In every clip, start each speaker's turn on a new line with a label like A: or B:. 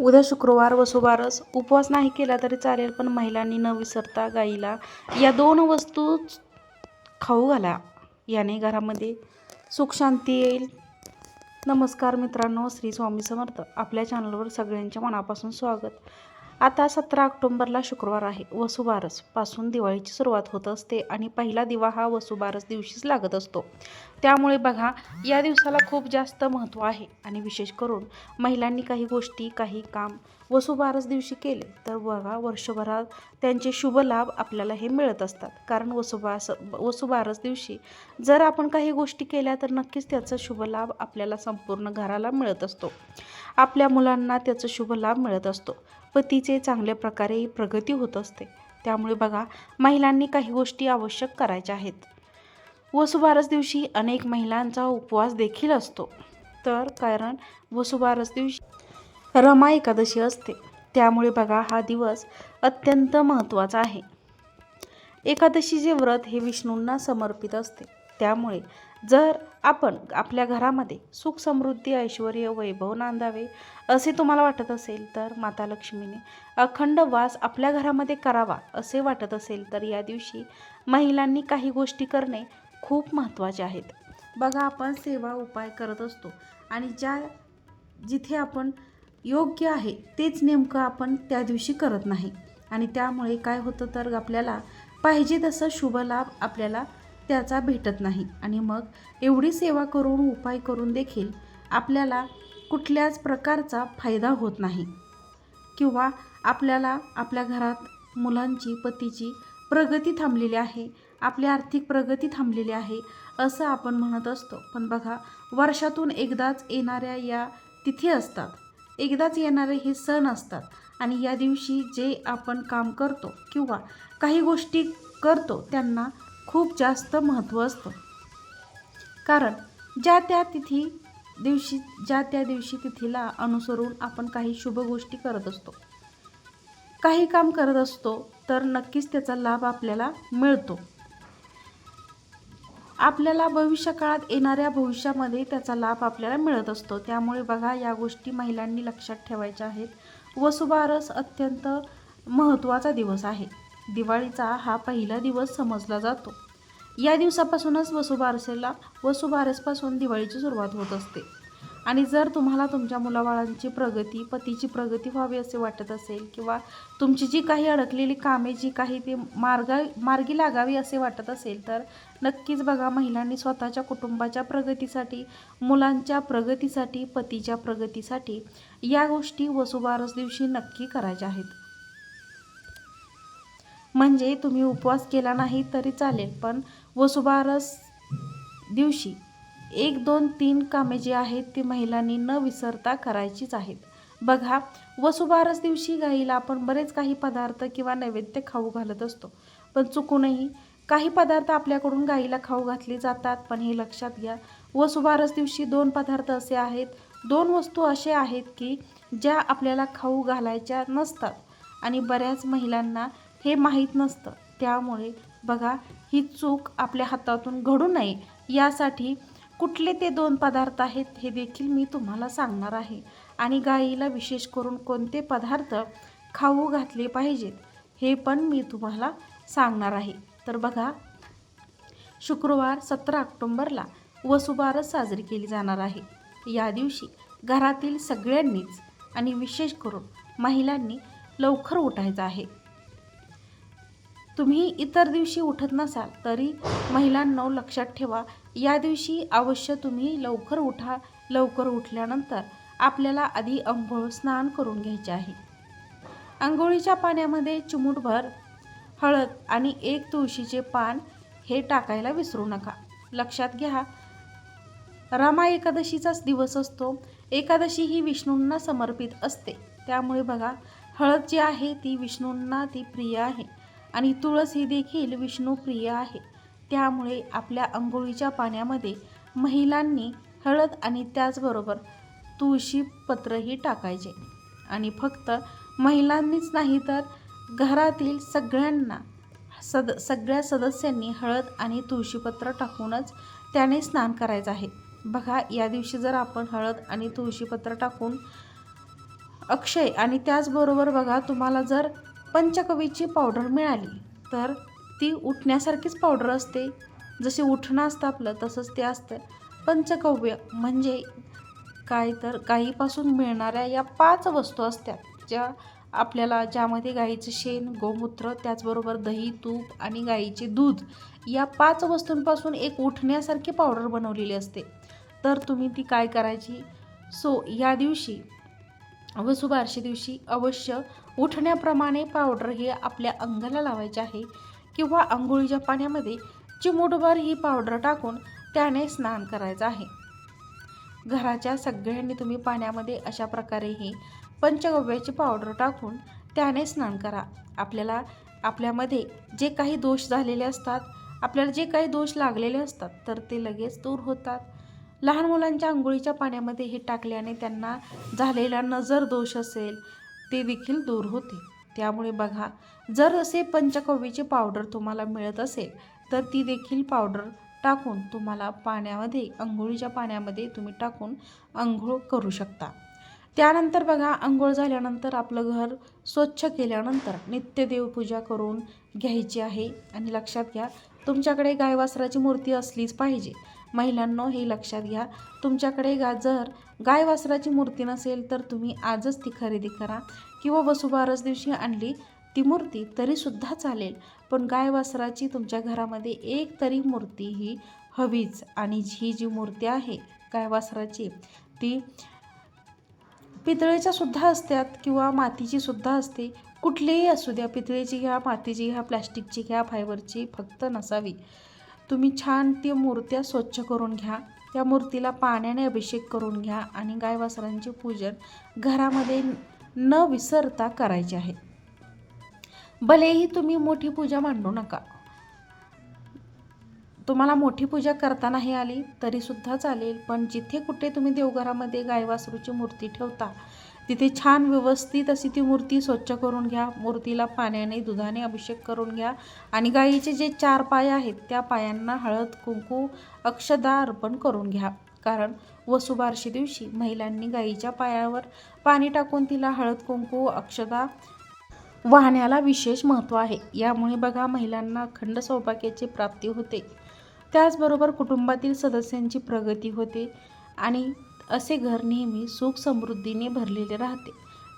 A: उद्या शुक्रवार वसुबारस उपवास नाही केला तरी चालेल पण महिलांनी न विसरता गाईला या दोन वस्तू खाऊ घाला. याने घरामध्ये सुख शांती येईल. नमस्कार मित्रांनो श्री स्वामी समर्थ. आपल्या चॅनलवर सगळ्यांच्या मनापासून स्वागत. आता सतरा ऑक्टोंबरला शुक्रवार आहे. वसुबारसपासून दिवाळीची सुरुवात होत असते आणि पहिला दिवा हा वसुबारस दिवशीच लागत असतो. त्यामुळे बघा या दिवसाला खूप जास्त महत्त्व आहे आणि विशेष करून महिलांनी काही गोष्टी काही काम वसुबारस दिवशी केले तर बघा वर्षभरात त्यांचे शुभ लाभ आपल्याला हे मिळत असतात. कारण वसुबारस वसुबारस दिवशी जर आपण काही गोष्टी केल्या तर नक्कीच त्याचा शुभ लाभ आपल्याला संपूर्ण घराला मिळत असतो. आपल्या मुलांना त्याचा शुभ लाभ मिळत असतो. पतीचे चांगल्या प्रकारे प्रगती होत असते. त्यामुळे बघा महिलांनी काही गोष्टी आवश्यक करायच्या आहेत. वसुबारस दिवशी अनेक महिलांचा उपवास देखील असतो. तर कारण वसुबारस दिवशी रमा एकादशी असते. त्यामुळे बघा हा दिवस अत्यंत महत्त्वाचा आहे. एकादशीचे व्रत हे विष्णूंना समर्पित असते. त्यामुळे जर आपण आपल्या घरामध्ये सुख समृद्धी ऐश्वर वैभव नांदावे असे तुम्हाला वाटत असेल तर माता लक्ष्मीने अखंड वास आपल्या घरामध्ये करावा असे वाटत असेल तर या दिवशी महिलांनी काही गोष्टी करणे खूप महत्त्वाचे आहेत. बघा आपण सेवा उपाय करत असतो आणि ज्या जिथे आपण योग्य आहे तेच नेमकं आपण त्या दिवशी करत नाही. आणि त्यामुळे काय होतं तर आपल्याला पाहिजे तसं शुभ लाभ आपल्याला त्याचा भेटत नाही. आणि मग एवढी सेवा करून उपाय करून देखील आपल्याला कुठल्याच प्रकारचा फायदा होत नाही. किंवा आपल्याला आपल्या घरात मुलांची पतीची प्रगती थांबलेली आहे आपली आर्थिक प्रगती थांबलेली आहे असं आपण म्हणत असतो. पण बघा वर्षातून एकदाच येणाऱ्या या तिथी असतात. एकदाच येणारे हे सण असतात. आणि या दिवशी जे आपण काम करतो किंवा काही गोष्टी करतो त्यांना खूप जास्त महत्त्व असतं. कारण ज्या त्या तिथी दिवशी ज्या त्या दिवशी तिथीला अनुसरून आपण काही शुभ गोष्टी करत असतो. काही काम करत असतो तर नक्कीच त्याचा लाभ आपल्याला मिळतो. आपल्याला भविष्यकाळात येणाऱ्या भविष्यामध्ये त्याचा लाभ आपल्याला मिळत असतो. त्यामुळे बघा या गोष्टी महिलांनी लक्षात ठेवायच्या आहेत. वसुबारस अत्यंत महत्त्वाचा दिवस आहे. दिवाळीचा हा पहिला दिवस समजला जातो. या दिवसापासूनच वसुबारसेला वसुबारसपासून दिवाळीची सुरुवात होत असते. आणि जर तुम्हाला तुमच्या मुलाबाळांची प्रगती पतीची प्रगती व्हावी असे वाटत असेल किंवा तुमची जी काही अडकलेली कामे जी काही ती मार्गा मार्गी लागावी असे वाटत असेल तर नक्कीच बघा महिलांनी स्वतःच्या कुटुंबाच्या प्रगतीसाठी मुलांच्या प्रगतीसाठी पतीच्या प्रगतीसाठी या गोष्टी वसुबारस दिवशी नक्की करायच्या आहेत. म्हणजे तुम्ही उपवास केला नाही तरी चालेल पण वसुबारस दिवशी एक दोन तीन कामे जी आहेत ती महिलांनी न विसरता करायचीच आहेत. बघा वसुबारस दिवशी गाईला आपण बरेच काही पदार्थ किंवा नैवेद्य खाऊ घालत असतो. पण चुकूनही काही पदार्थ आपल्याकडून गाईला खाऊ घातले जातात. पण हे लक्षात घ्या वसुबारस दिवशी दोन पदार्थ असे आहेत. दोन वस्तू असे आहेत की ज्या आपल्याला खाऊ घालायच्या नसतात. आणि बऱ्याच महिलांना हे माहीत नसतं. त्यामुळे बघा ही चूक आपल्या हातातून घडू नये. यासाठी कुठले ते दोन पदार्थ आहेत हे देखील मी तुम्हाला सांगणार आहे. आणि गाईला विशेष करून कोणते पदार्थ खाऊ घातले पाहिजेत हे पण मी तुम्हाला सांगणार आहे. तर बघा शुक्रवार सतरा ऑक्टोंबरला वसुबारस साजरी केली जाणार आहे. या दिवशी घरातील सगळ्यांनीच आणि विशेष करून महिलांनी लवकर उठायचं आहे. तुम्ही इतर दिवशी उठत नसाल तरी महिलांना लक्षात ठेवा या दिवशी अवश्य तुम्ही लवकर उठा. लवकर उठल्यानंतर आपल्याला आधी अंघोळ स्नान करून घ्यायचे आहे. आंघोळीच्या पाण्यामध्ये चिमूटभर हळद आणि एक तुळशीचे पान हे टाकायला विसरू नका. लक्षात घ्या रामा एकादशीचाच दिवस असतो. एकादशी ही विष्णूंना समर्पित असते. त्यामुळे बघा हळद जी आहे ती विष्णूंना ती प्रिय आहे. आणि तुळस ही देखील विष्णुप्रिय आहे. त्यामुळे आपल्या आंघोळीच्या पाण्यामध्ये महिलांनी हळद आणि त्याचबरोबर तुळशी पत्रही टाकायचे. आणि फक्त महिलांनीच नाही तर घरातील सगळ्यांना सद सगळ्या सदस्यांनी हळद आणि तुळशीपत्र टाकूनच त्याने स्नान करायचं आहे. बघा या दिवशी जर आपण हळद आणि तुळशीपत्र टाकून अक्षय आणि त्याचबरोबर बघा तुम्हाला जर पंचकवीची पावडर मिळाली तर ती उठण्यासारखीच पावडर असते. जसे उठणं असतं आपलं तसंच ते असतं. पंचकव्य म्हणजे काय तर गाईपासून मिळणाऱ्या या पाच वस्तू असतात ज्या आपल्याला ज्यामध्ये गाईचं शेण गोमूत्र त्याचबरोबर दही तूप आणि गाईचे दूध या पाच वस्तूंपासून एक उठण्यासारखी पावडर बनवलेली असते. तर तुम्ही ती काय करायची? सो या दिवशी वसुबारशी दिवशी अवश्य उठण्याप्रमाणे पावडर हे आपल्या अंगाला लावायचे आहे. किंवा आंघोळीच्या पाण्यामध्ये चिमूटभर ही पावडर टाकून त्याने स्नान करायचं आहे. घराच्या सगळ्यांनी तुम्ही पाण्यामध्ये अशा प्रकारे ही पंचगव्याची पावडर टाकून त्याने स्नान करा. आपल्याला आपल्यामध्ये जे काही दोष झालेले असतात आपल्याला जे काही दोष लागलेले असतात तर ते लगेच दूर होतात. लहान मुलांच्या आंघोळीच्या पाण्यामध्ये हे टाकल्याने त्यांना झालेला नजर दोष असेल ते देखील दूर होते. त्यामुळे बघा जर असे पंचकव्याची पावडर तुम्हाला मिळत असेल तर ती देखील पावडर टाकून तुम्हाला पाण्यामध्ये आंघोळीच्या पाण्यामध्ये तुम्ही टाकून आंघोळ करू शकता. त्यानंतर बघा आंघोळ झाल्यानंतर आपलं घर स्वच्छ केल्यानंतर नित्य देवपूजा करून घ्यायची आहे. आणि लक्षात घ्या तुमच्याकडे गायवासराची मूर्ती असलीच पाहिजे. महिलांनो हे लक्षात घ्या. तुमच्याकडे गाजर गाय वासराची मूर्ती नसेल तर तुम्ही आजच ती खरेदी करा किंवा वसुबारस दिवशी आणली ती मूर्ती तरीसुद्धा चालेल. पण गाय वासराची तुमच्या घरामध्ये एक तरी मूर्ती ही हवीच आणि ही जी मूर्ती आहे गाय वासराची ती पितळेच्या सुद्धा असतात किंवा मातीची सुद्धा असते. कुठलीही असू द्या पितळेची घ्या मातीची घ्या प्लॅस्टिकची घ्या फायबरची फक्त नसावी. तुम्ही छान ती मूर्त्या स्वच्छ करून घ्या. त्या मूर्तीला पाण्याने अभिषेक करून घ्या आणि गायवासरांचे पूजन घरामध्ये न विसरता करायचे आहे. भलेही तुम्ही मोठी पूजा मांडू नका. तुम्हाला मोठी पूजा करता नाही आली तरीसुद्धा चालेल पण जिथे कुठे तुम्ही देवघरामध्ये गायवासरूची मूर्ती ठेवता तिथे छान व्यवस्थित अशी ती मूर्ती स्वच्छ करून घ्या. मूर्तीला पाण्याने दुधाने अभिषेक करून घ्या. आणि गायीचे जे चार पाय आहेत त्या पायांना हळद कुंकू अक्षदा अर्पण करून घ्या. कारण वसुबारशी दिवशी महिलांनी गायीच्या पायावर पाणी टाकून तिला हळद कुंकू अक्षदा वाहण्याला विशेष महत्त्व आहे. यामुळे बघा महिलांना अखंड सौभाग्याची प्राप्ती होते. त्याचबरोबर कुटुंबातील सदस्यांची प्रगती होते. आणि असे घर नेहमी सुख समृद्धीने भरलेले राहते.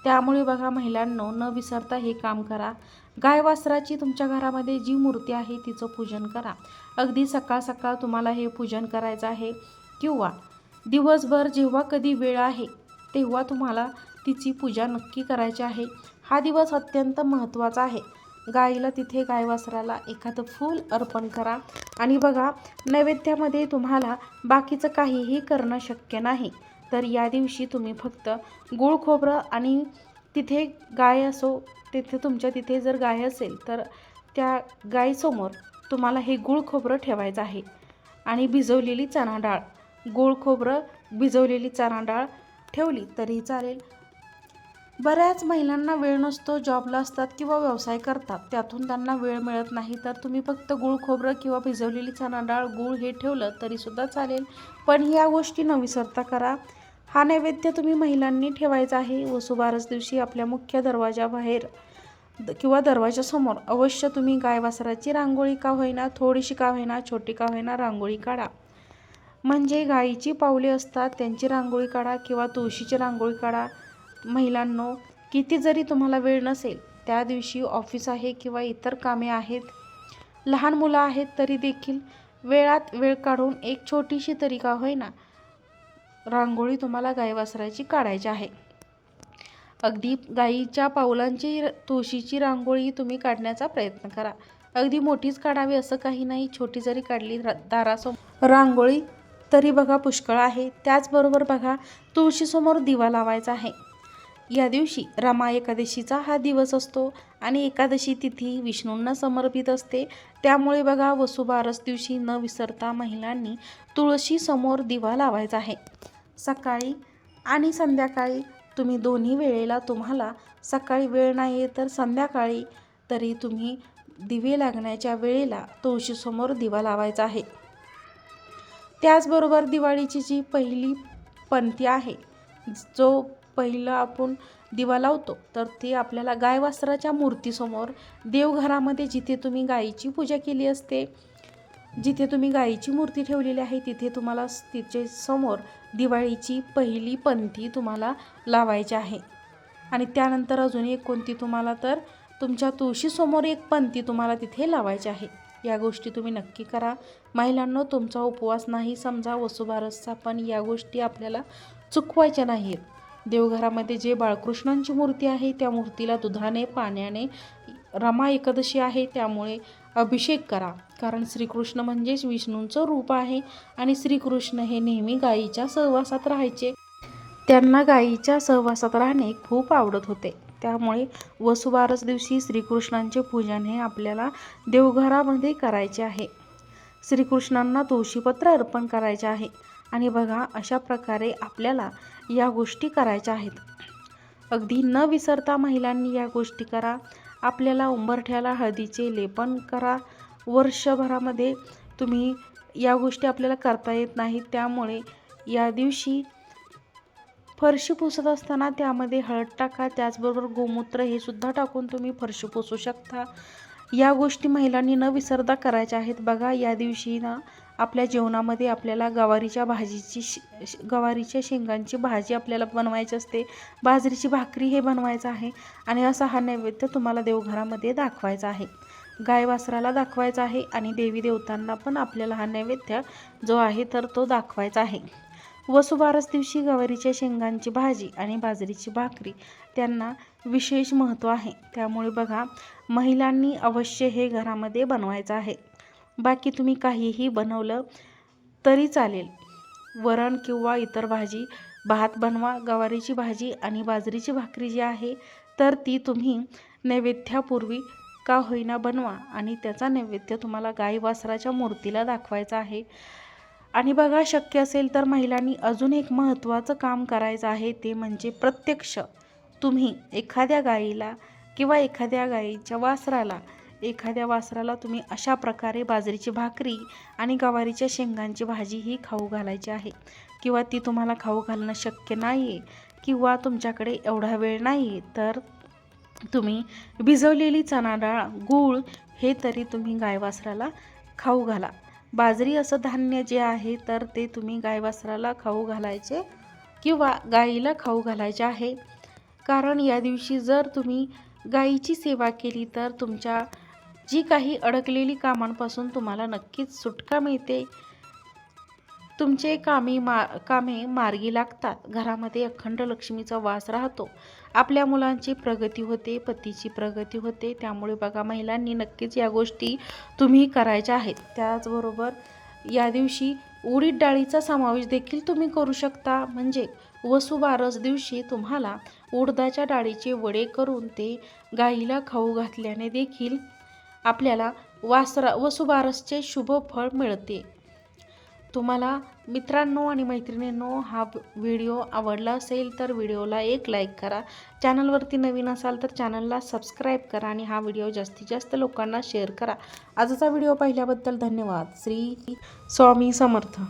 A: त्यामुळे बघा महिलांनो न विसरता हे काम करा. गाय वासराची तुमच्या घरामध्ये जी मूर्ती आहे तिचं पूजन करा. अगदी सकाळ सकाळ तुम्हाला हे पूजन करायचं आहे. किंवा दिवसभर जेव्हा कधी वेळ आहे तेव्हा तुम्हाला तिची पूजा नक्की करायची आहे. हा दिवस अत्यंत महत्त्वाचा आहे. गाईला तिथे गायवासराला एखादं फूल अर्पण करा. आणि बघा नैवेद्यामध्ये तुम्हाला बाकीचं काहीही करणं शक्य नाही. तर या दिवशी तुम्ही फक्त गूळ खोबरं आणि तिथे गाय असो तिथे तुमच्या तिथे जर गाय असेल तर त्या गायीसमोर तुम्हाला हे गुळ खोबरं ठेवायचं आहे. आणि भिजवलेली चणा डाळ गुळ खोबरं भिजवलेली चणा डाळ ठेवली तरी चालेल. बऱ्याच महिलांना वेळ नसतो जॉबला असतात किंवा व्यवसाय करतात. त्यातून त्यांना वेळ मिळत नाही. तर तुम्ही फक्त गूळ खोबरं किंवा भिजवलेली चणा डाळ गूळ हे ठेवलं तरीसुद्धा चालेल. पण ह्या गोष्टी न विसरता करा. हा नैवेद्य तुम्ही महिलांनी ठेवायचा आहे. वसुबारस दिवशी आपल्या मुख्य दरवाजाबाहेर द- किंवा दरवाजासमोर अवश्य तुम्ही गाय वासराची रांगोळी का होईना थोडीशी का होईना छोटी का होईना रांगोळी काढा. म्हणजे गायीची पावले असतात त्यांची रांगोळी काढा किंवा तुळशीची रांगोळी काढा. महिलांनो किती जरी तुम्हाला वेळ नसेल त्या दिवशी ऑफिस आहे किंवा इतर कामे आहेत लहान मुलं आहेत तरी देखील वेळात वेळ काढून एक छोटीशी तरी का होईना रांगोळी तुम्हाला गाई वासरायची काढायची आहे. अगदी गाईच्या पावलांची र- तुळशीची रांगोळी तुम्ही काढण्याचा प्रयत्न करा. अगदी मोठीच काढावी असं काही नाही छोटी जरी काढली दारासमोर. रांगोळी तरी बघा पुष्कळ आहे. त्याचबरोबर बघा तुळशीसमोर दिवा लावायचा आहे. या दिवशी रमा एकादशीचा हा दिवस असतो आणि एकादशी तिथी विष्णूंना समर्पित असते. त्यामुळे बघा वसुबारस दिवशी न विसरता महिलांनी तुळशीसमोर दिवा लावायचा आहे. सकाळी आणि संध्याकाळी तुम्ही दोन्ही वेळेला तुम्हाला सकाळी वेळ नाही आहे तर संध्याकाळी तरी तुम्ही दिवे लागण्याच्या वेळेला तुळशीसमोर दिवा लावायचा आहे. त्याचबरोबर दिवाळीची जी पहिली पंथी आहे जो पहिलं आपण दिवा लावतो तर ते आपल्याला गाय वासराच्या मूर्तीसमोर देवघरामध्ये जिथे तुम्ही गायीची पूजा केली असते जिथे तुम्ही गायीची मूर्ती ठेवलेली आहे तिथे तुम्हाला तिचे समोर दिवाळीची पहिली पंथी तुम्हाला लावायची आहे. आणि त्यानंतर अजून एक कोणती तुम्हाला तर तुमच्या तुळशीसमोर एक पंथी तुम्हाला तिथे लावायची आहे. या गोष्टी तुम्ही नक्की करा. महिलांनो तुमचा उपवास नाही समजा वसुबारसचा पण या गोष्टी आपल्याला चुकवायच्या नाहीत. देवघरामध्ये जे बाळकृष्णांची मूर्ती आहे त्या मूर्तीला दुधाने पाण्याने रमा एकादशी आहे त्यामुळे अभिषेक करा. कारण श्रीकृष्ण म्हणजेच विष्णूंचं रूप आहे आणि श्रीकृष्ण हे नेहमी गायीच्या सहवासात राहायचे. त्यांना गायीच्या सहवासात राहणे खूप आवडत होते. त्यामुळे वसुबारस दिवशी श्रीकृष्णांचे पूजन हे आपल्याला देवघरामध्ये करायचे आहे. श्रीकृष्णांना तुळशीपत्र अर्पण करायचे आहे. आणि बघा अशा प्रकारे आपल्याला या गोष्टी करायच्या आहेत. अगदी न विसरता महिलांनी या गोष्टी करा. आपल्याला उंबरठ्याला हळदीचे लेपन करा. वर्षभरामध्ये तुम्ही या गोष्टी आपल्याला करता येत नाहीत. त्यामुळे या दिवशी फरशी पुसत असताना त्यामध्ये हळद टाका. त्याचबरोबर गोमूत्र हे सुद्धा टाकून तुम्ही फरशी पुसू शकता. या गोष्टी महिलांनी न विसरता करायच्या आहेत. बघा या दिवशी ना आपल्या जेवणामध्ये आपल्याला गवारीच्या भाजीची श श- गवारीच्या शेंगांची भाजी आपल्याला बनवायची असते. बाजरीची भाकरी हे बनवायचं आहे आणि असा हा नैवेद्य तुम्हाला देवघरामध्ये दाखवायचा आहे. गाय वासराला दाखवायचा आहे आणि देवी देवतांना पण आपल्याला हा नैवेद्य जो आहे तर तो दाखवायचा आहे. वसुबारस दिवशी गवारीच्या शेंगांची भाजी आणि बाजरीची भाकरी त्यांना विशेष महत्त्व आहे. त्यामुळे बघा महिलांनी अवश्य हे घरामध्ये बनवायचं आहे. बाकी तुम्ही काहीही बनवलं तरी चालेल. वरण किंवा इतर भाजी भात बनवा गवारीची भाजी आणि बाजरीची भाकरी जी आहे तर ती तुम्ही नैवेद्यापूर्वी का होईना बनवा आणि त्याचा नैवेद्य तुम्हाला गाई वासराच्या मूर्तीला दाखवायचा आहे. आणि बघा शक्य असेल तर महिलांनी अजून एक महत्त्वाचं काम करायचं आहे ते म्हणजे प्रत्यक्ष तुम्ही एखाद्या गाईला किंवा एखाद्या गाईच्या वासराला एखाद्या वासराला तुम्ही अशा प्रकारे बाजरीची भाकरी आणि गवारीच्या शेंगांची भाजी ही खाऊ घालायची आहे. किंवा ती तुम्हाला खाऊ घालणं शक्य नाही आहे किंवा तुमच्याकडे एवढा वेळ नाही आहे तर तुम्ही भिजवलेली चणा डाळ गूळ हे तरी तुम्ही गाय वासराला खाऊ घाला. बाजरी असं धान्य जे आहे तर ते तुम्ही गाय वासराला खाऊ घालायचे किंवा गाईला खाऊ घालायचे आहे. कारण या दिवशी जर तुम्ही गाईची सेवा केली तर तुमच्या जी काही अडकलेली कामांपासून तुम्हाला नक्कीच सुटका मिळते. तुमचे कामी मा कामे मार्गी लागतात. घरामध्ये अखंड लक्ष्मीचा वास राहतो. आपल्या मुलांची प्रगती होते पतीची प्रगती होते. त्यामुळे बघा महिलांनी नक्कीच या गोष्टी तुम्ही करायच्या आहेत. त्याचबरोबर या दिवशी उडीद डाळीचा समावेश देखील तुम्ही करू शकता. म्हणजे वसुबारस दिवशी तुम्हाला उडदाच्या डाळीचे वडे करून ते गाईला खाऊ घातल्याने देखील आपल्याला वासरा वसुबारसचे शुभ फळ मिळते. तुम्हाला मित्रांनो आणि मैत्रिणींनो हा व्हिडिओ आवडला असेल तर व्हिडिओला एक लाईक करा. चॅनलवरती नवीन असाल तर चॅनलला सबस्क्राईब करा आणि हा व्हिडिओ जास्तीत जास्त लोकांना शेअर करा. आजचा व्हिडिओ पाहिल्याबद्दल धन्यवाद. श्री स्वामी समर्थ.